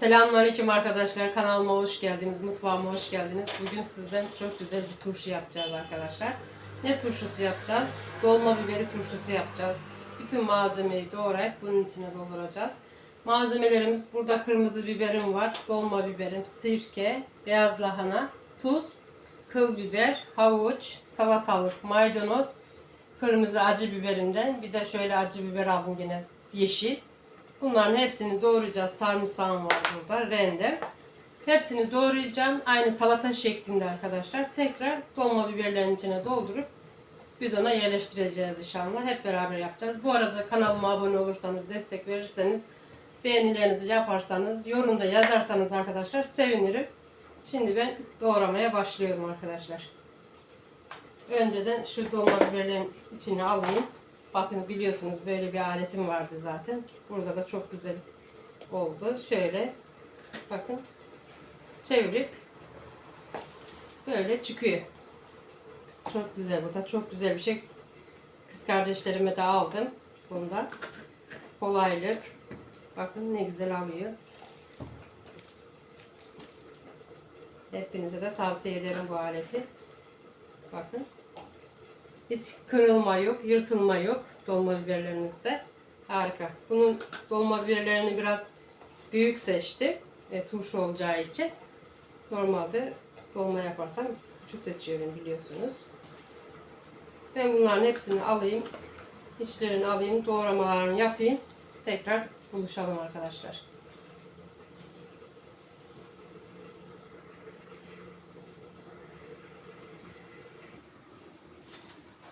Selamünaleyküm arkadaşlar. Kanalıma hoş geldiniz. Mutfağıma hoş geldiniz. Bugün sizden çok güzel bir turşu yapacağız arkadaşlar. Ne turşusu yapacağız? Dolma biberi turşusu yapacağız. Bütün malzemeyi doğrayıp bunun içine dolduracağız. Malzemelerimiz burada kırmızı biberim var, dolma biberim, sirke, beyaz lahana, tuz, kıl biber, havuç, salatalık, maydanoz, kırmızı acı biberimden. Bir de şöyle acı biber aldım yine yeşil. Bunların hepsini doğrayacağız. Sarımsağım var burada. Rende. Hepsini doğrayacağım. Aynı salata şeklinde arkadaşlar. Tekrar dolma biberlerin içine doldurup bidona yerleştireceğiz inşallah. Hep beraber yapacağız. Bu arada kanalıma abone olursanız, destek verirseniz, beğenilerinizi yaparsanız, yorumda yazarsanız arkadaşlar sevinirim. Şimdi ben doğramaya başlıyorum arkadaşlar. Önceden şu dolma biberlerin içine alayım. Bakın biliyorsunuz böyle bir aletim vardı zaten. Burada da çok güzel oldu. Şöyle bakın çevirip böyle çıkıyor. Çok güzel bu da çok güzel bir şey. Kız kardeşlerime de aldım bundan. Kolaylık. Bakın ne güzel alıyor. Hepinize de tavsiye ederim bu aleti. Bakın. Hiç kırılma yok, yırtılma yok dolma biberlerinizde. Harika. Bunun dolma biberlerini biraz büyük seçtim. E, turşu olacağı için. Normalde dolma yaparsam küçük seçiyorum biliyorsunuz. Ben bunların hepsini alayım. İçlerini alayım, doğramalarını yapayım. Tekrar buluşalım arkadaşlar.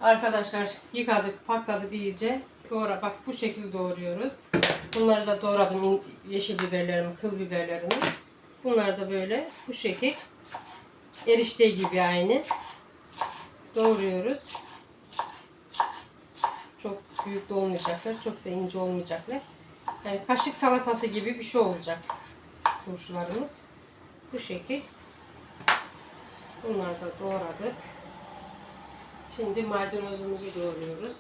Arkadaşlar yıkadık, pakladık iyice. Doğra, bak bu şekilde doğruyoruz. Bunları da doğradım yeşil biberlerimi, kıl biberlerimi. Bunları da böyle bu şekil erişte gibi aynı doğruyoruz. Çok büyük de olmayacaklar, çok da ince olmayacaklar. Yani kaşık salatası gibi bir şey olacak turşularımız. Bu şekil. Bunları da doğradık. Şimdi maydanozumuzu doğruyoruz.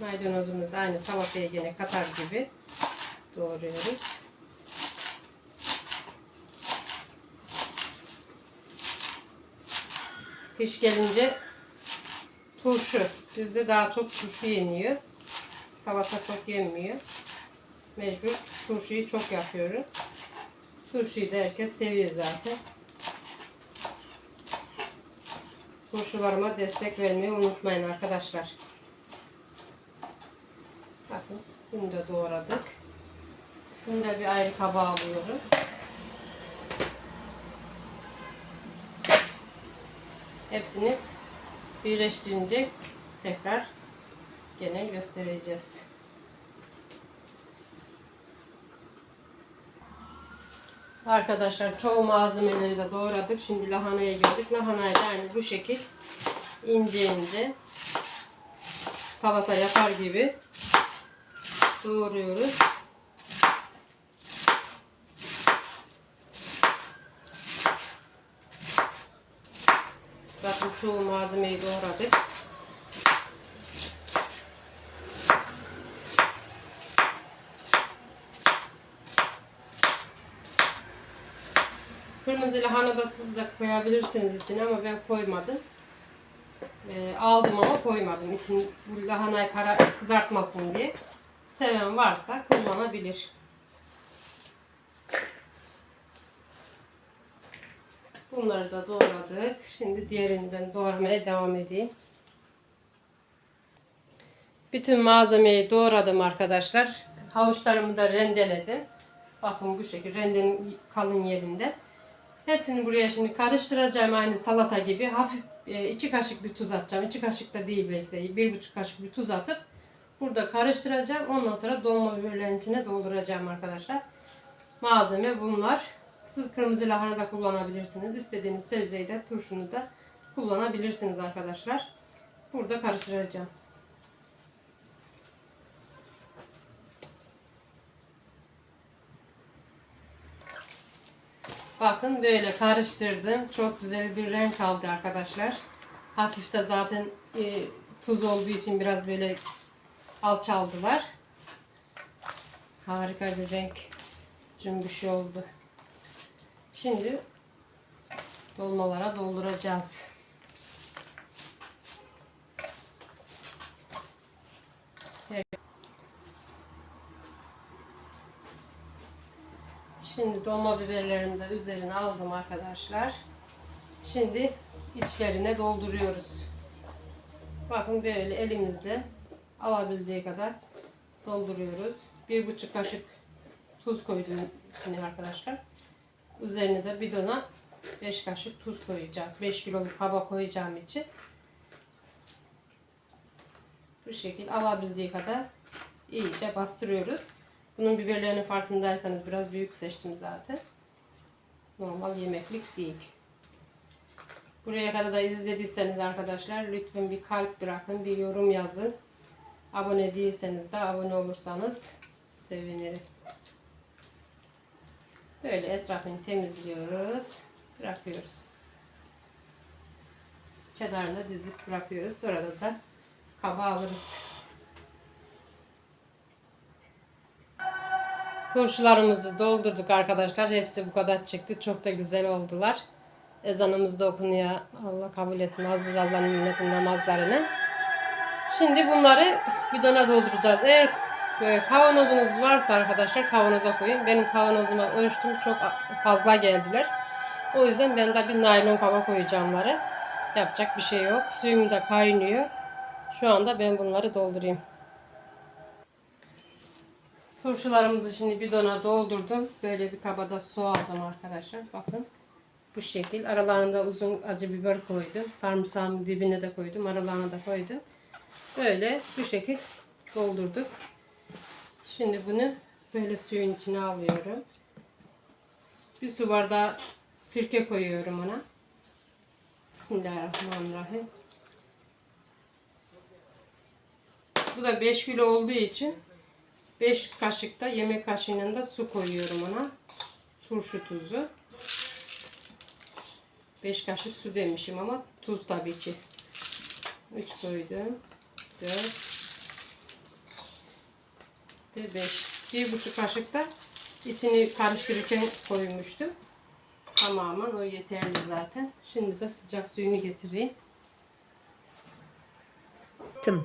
Maydanozumuzu da aynı salataya yine katar gibi doğruyoruz. Kış gelince turşu. Bizde daha çok turşu yeniyor. Salata çok yenmiyor. Mecbur turşuyu çok yapıyorum. Turşuyu da herkes seviyor zaten. Turşularıma destek vermeyi unutmayın arkadaşlar. Bakın bunu da doğradık. Bunu da bir ayrı kaba alıyorum. Hepsini birleştirince tekrar gene göstereceğiz. Arkadaşlar çoğu malzemeleri de doğradık. Şimdi lahanaya geldik. Lahanayı da aynı bu şekil ince ince salata yapar gibi doğruyoruz. Bakın çoğu malzemeyi doğradık. Kırmızı lahana siz de koyabilirsiniz içine ama ben koymadım. Ee, aldım ama koymadım. İçin bu lahanayı kara, kızartmasın diye. Seven varsa kullanabilir. Bunları da doğradık. Şimdi diğerini ben doğramaya devam edeyim. Bütün malzemeyi doğradım arkadaşlar. Havuçlarımı da rendeledim. Bakın bu şekilde rendenin kalın yerinde. Hepsini buraya şimdi karıştıracağım aynı salata gibi. Hafif e, iki kaşık bir tuz atacağım. İki kaşık da değil belki de bir buçuk kaşık bir tuz atıp burada karıştıracağım. Ondan sonra dolma biberlerin içine dolduracağım arkadaşlar. Malzeme bunlar. Siz kırmızı lahana da kullanabilirsiniz. İstediğiniz sebzeyi de turşunuzda kullanabilirsiniz arkadaşlar. Burada karıştıracağım. Bakın böyle karıştırdım. Çok güzel bir renk aldı arkadaşlar. Hafif de zaten e, tuz olduğu için biraz böyle alçaldılar. Harika bir renk cümbüş oldu. Şimdi dolmalara dolduracağız. Şimdi dolma biberlerimi de üzerine aldım arkadaşlar. Şimdi içlerine dolduruyoruz. Bakın böyle elimizle alabildiği kadar dolduruyoruz. Bir buçuk kaşık tuz koydum içine arkadaşlar. Üzerine de bidona 5 kaşık tuz koyacağım. 5 kiloluk kaba koyacağım için. Bu şekil alabildiği kadar iyice bastırıyoruz. Bunun biberlerinin farkındaysanız biraz büyük seçtim zaten. Normal yemeklik değil. Buraya kadar da izlediyseniz arkadaşlar lütfen bir kalp bırakın, bir yorum yazın. Abone değilseniz de abone olursanız sevinirim. Böyle etrafını temizliyoruz. Bırakıyoruz. Kenarına dizip bırakıyoruz. Sonra da kaba alırız. Turşularımızı doldurduk arkadaşlar. Hepsi bu kadar çıktı. Çok da güzel oldular. Ezanımız da okunuyor. Allah kabul etsin. Aziz Allah'ın milletin namazlarını. Şimdi bunları bidona dolduracağız. Eğer e, kavanozunuz varsa arkadaşlar kavanoza koyun. Benim kavanozuma ölçtüm. Çok fazla geldiler. O yüzden ben de bir naylon kaba koyacağım bunları. Yapacak bir şey yok. Suyum da kaynıyor. Şu anda ben bunları doldurayım. Turşularımızı şimdi bidona doldurdum. Böyle bir kabada su aldım arkadaşlar. Bakın. Bu şekil. Aralarında uzun acı biber koydum. Sarımsağın dibine de koydum. Aralarına da koydum. Böyle bu şekil doldurduk. Şimdi bunu böyle suyun içine alıyorum. Bir su bardağı sirke koyuyorum ona. Bismillahirrahmanirrahim. Bu da 5 kilo olduğu için 5 kaşık da yemek kaşığının da su koyuyorum ona. Turşu tuzu. 5 kaşık su demişim ama tuz tabii ki. 3 koydum. 4 ve 5. Bir buçuk kaşık da içini karıştırırken koymuştum. Tamamen o yeterli zaten. Şimdi de sıcak suyunu getireyim. Tamam.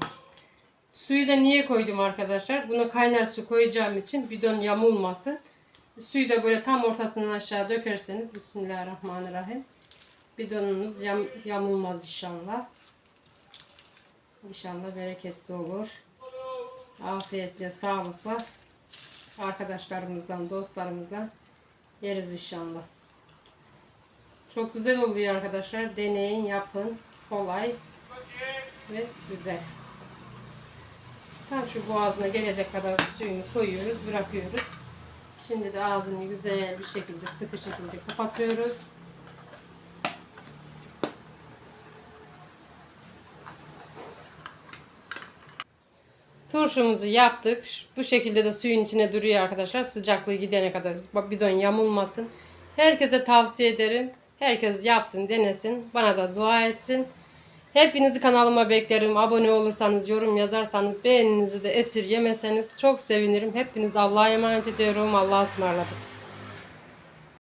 Suyu da niye koydum arkadaşlar? Buna kaynar su koyacağım için bidon yamulmasın. Suyu da böyle tam ortasından aşağı dökerseniz Bismillahirrahmanirrahim. Bidonunuz yam, yamulmaz inşallah. İnşallah bereketli olur. Afiyetle, sağlıkla arkadaşlarımızdan, dostlarımızdan yeriz inşallah. Çok güzel oluyor arkadaşlar. Deneyin, yapın. Kolay ve güzel. Tam şu boğazına gelecek kadar suyunu koyuyoruz, bırakıyoruz. Şimdi de ağzını güzel bir şekilde, sıkı şekilde kapatıyoruz. Turşumuzu yaptık. Bu şekilde de suyun içine duruyor arkadaşlar. Sıcaklığı gidene kadar bidon yamulmasın. Herkese tavsiye ederim. Herkes yapsın, denesin. Bana da dua etsin. Hepinizi kanalıma beklerim. Abone olursanız, yorum yazarsanız, beğeninizi de esirgemeseniz çok sevinirim. Hepinizi Allah'a emanet ediyorum. Allah'a ısmarladık.